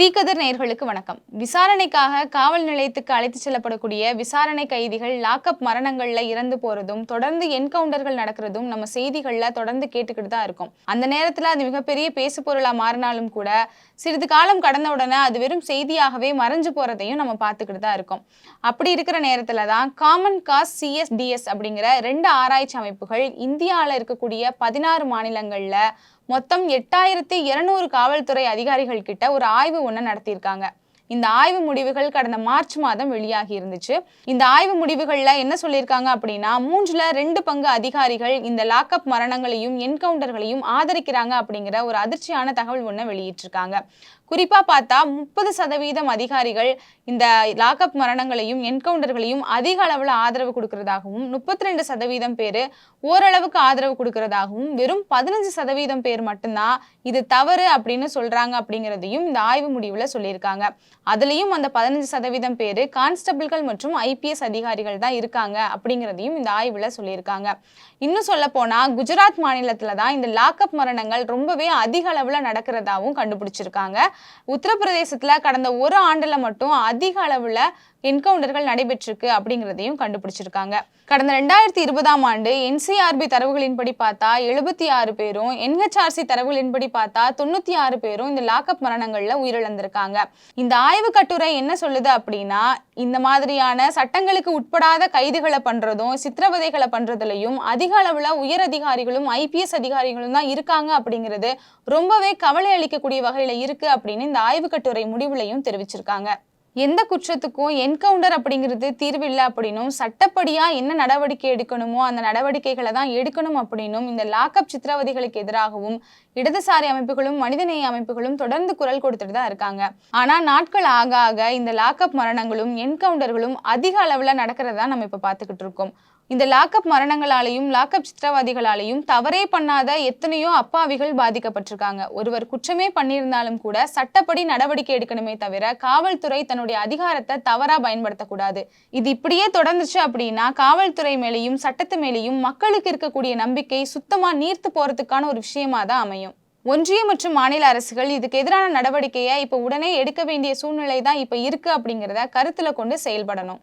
தீக்கதிர் நேர்களுக்கு வணக்கம். விசாரணைக்காக காவல் நிலையத்துக்கு அழைத்து செல்லப்படக்கூடிய விசாரணை கைதிகள் லாக்அப் மரணங்கள்ல இறந்து போறதும் தொடர்ந்து என்கவுண்டர்கள் நடக்கிறதும் நம்ம செய்திகள்ல தொடர்ந்து கேட்டுக்கிட்டு தான் இருக்கும். அந்த நேரத்துல அது மிகப்பெரிய பேசு பொருளா மாறினாலும் கூட சிறிது காலம் கடந்த உடனே அது வெறும் செய்தியாகவே மறைஞ்சு போறதையும் நம்ம பார்த்துக்கிட்டு தான் இருக்கோம். அப்படி இருக்கிற நேரத்துல தான் காமன் காஸ் சிஎஸ்டிஎஸ் அப்படிங்கிற ரெண்டு ஆராய்ச்சி அமைப்புகள் இந்தியாவில் இருக்கக்கூடிய பதினாறு மாநிலங்கள்ல மொத்தம் எட்டாயிரத்தி இருநூறு காவல்துறை அதிகாரிகள் கிட்ட ஒரு ஆய்வு ஒன்று நடத்தியிருக்காங்க. இந்த ஆய்வு முடிவுகள் கடந்த மார்ச் மாதம் வெளியாகி இருந்துச்சு. இந்த ஆய்வு முடிவுகள்ல என்ன சொல்லியிருக்காங்க அப்படின்னா மூன்றுல ரெண்டு பங்கு அதிகாரிகள் இந்த லாக்அப் மரணங்களையும் என்கவுண்டர்களையும் ஆதரிக்கிறாங்க அப்படிங்கிற ஒரு அதிர்ச்சியான தகவல் ஒன்று வெளியிட்டிருக்காங்க. குறிப்பாக பார்த்தா முப்பது சதவீதம் அதிகாரிகள் இந்த லாக்அப் மரணங்களையும் என்கவுண்டர்களையும் அதிக அளவில் ஆதரவு கொடுக்கறதாகவும் முப்பத்தி ரெண்டு சதவீதம் பேர் ஓரளவுக்கு ஆதரவு கொடுக்கறதாகவும் வெறும் பதினஞ்சு சதவீதம் பேர் மட்டும்தான் இது தவறு அப்படின்னு சொல்கிறாங்க அப்படிங்கிறதையும் இந்த ஆய்வு முடிவில் சொல்லியிருக்காங்க. அதுலேயும் அந்த பதினஞ்சு சதவீதம் பேர் கான்ஸ்டபிள்கள் மற்றும் ஐபிஎஸ் அதிகாரிகள் தான் இருக்காங்க அப்படிங்கிறதையும் இந்த ஆய்வில் சொல்லியிருக்காங்க. இன்னும் சொல்ல போனால் குஜராத் மாநிலத்தில் தான் இந்த லாக்அப் மரணங்கள் ரொம்பவே அதிக அளவில் நடக்கிறதாகவும் கண்டுபிடிச்சிருக்காங்க. உத்தரப்பிரதேசத்தில் கடந்த ஒரு ஆண்டுல மட்டும் அதிக அளவில் என்கவுண்டர்கள் நடைபெற்றிருக்கு அப்படிங்கிறதையும் கண்டுபிடிச்சிருக்காங்க. கடந்த ரெண்டாயிரத்தி இருபதாம் ஆண்டு என்சிஆர்பி தரவுகளின்படி பார்த்தா எழுபத்தி ஆறு பேரும் என்ஹெச்ஆர்சி தரவுகளின்படி பார்த்தா தொண்ணூத்தி ஆறு பேரும் இந்த லாக்அப் மரணங்கள்ல உயிரிழந்திருக்காங்க. இந்த ஆய்வு கட்டுரை என்ன சொல்லுது அப்படின்னா இந்த மாதிரியான சட்டங்களுக்கு உட்படாத கைதுகளை பண்றதும் சித்திரவதைகளை பண்றதுலயும் அதிக அளவுல உயர் அதிகாரிகளும் ஐபிஎஸ் அதிகாரிகளும் தான் இருக்காங்க அப்படிங்கிறது ரொம்பவே கவலை அளிக்கக்கூடிய வகையில இருக்கு அப்படின்னு இந்த ஆய்வு கட்டுரை முடிவுலையும் தெரிவிச்சிருக்காங்க. எந்த குற்றத்துக்கும் என்கவுண்டர் அப்படிங்கிறது தீர்வில்லை அப்படின்னும் சட்டப்படியா என்ன நடவடிக்கை எடுக்கணுமோ அந்த நடவடிக்கைகளை தான் எடுக்கணும் அப்படின்னும் இந்த லாக்அப் சித்திரவதைகளுக்கு எதிராகவும் இடதுசாரி அமைப்புகளும் மனிதநேய அமைப்புகளும் தொடர்ந்து குரல் கொடுத்துட்டு தான் இருக்காங்க. ஆனா நாட்கள் ஆக ஆக இந்த லாக்அப் மரணங்களும் என்கவுண்டர்களும் அதிக அளவுல நடக்கிறதா நம்ம இப்ப பார்த்துக்கிட்டு இருக்கோம். இந்த லாக்அப் மரணங்களாலையும் லாக்அப் சித்திரவாதிகளாலையும் தவறே பண்ணாத எத்தனையோ அப்பாவிகள் பாதிக்கப்பட்டிருக்காங்க. ஒருவர் குற்றமே பண்ணியிருந்தாலும் கூட சட்டப்படி நடவடிக்கை எடுக்கணுமே தவிர காவல்துறை தன்னுடைய அதிகாரத்தை தவறா பயன்படுத்தக்கூடாது. இது இப்படியே தொடர்ந்துச்சு அப்படின்னா காவல்துறை மேலேயும் சட்டத்து மேலேயும் மக்களுக்கு இருக்கக்கூடிய நம்பிக்கை சுத்தமா நீர்த்து போறதுக்கான ஒரு விஷயமா தான் அமையும். ஒன்றிய மற்றும் மாநில அரசுகள் இதுக்கு எதிரான நடவடிக்கையை இப்போ உடனே எடுக்க வேண்டிய சூழ்நிலை தான் இப்போ இருக்கு அப்படிங்கிறத கருத்துல கொண்டு செயல்படணும்.